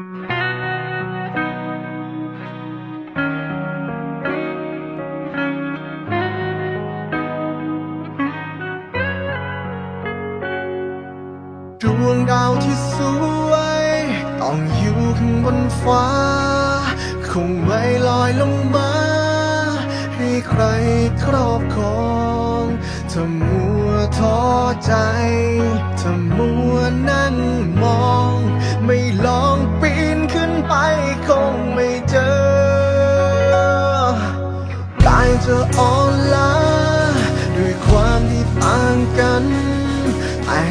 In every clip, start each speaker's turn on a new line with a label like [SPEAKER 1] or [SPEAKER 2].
[SPEAKER 1] ดวงดาวที่สวย ต้องอยู่ข้างบนฟ้า คงไม่ลอยลงมา ให้ใครครอบครองถ้ามัวท้อใจ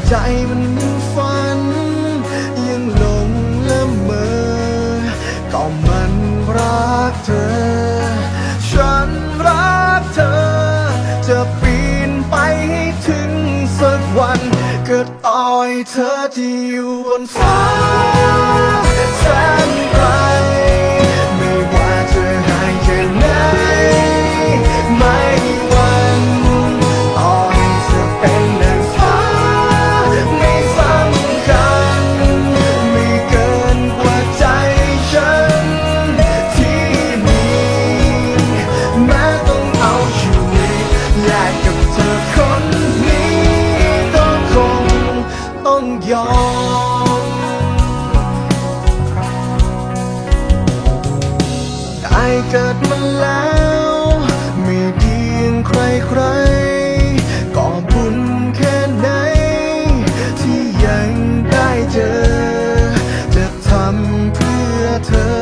[SPEAKER 1] ใจมันฝัน ยังหลงละเมอ ก็มันรักเธอ ฉันรักเธอ จะปีนไปให้ถึงสักวัน เกิดอ่อยเธอที่อยู่บนฟ้าแสน ยอม ได้เกิดมาแล้ว ไม่เพียงใครใครก็บุญแค่ไหน ที่ยังได้เจอ จะทำเพื่อเธอ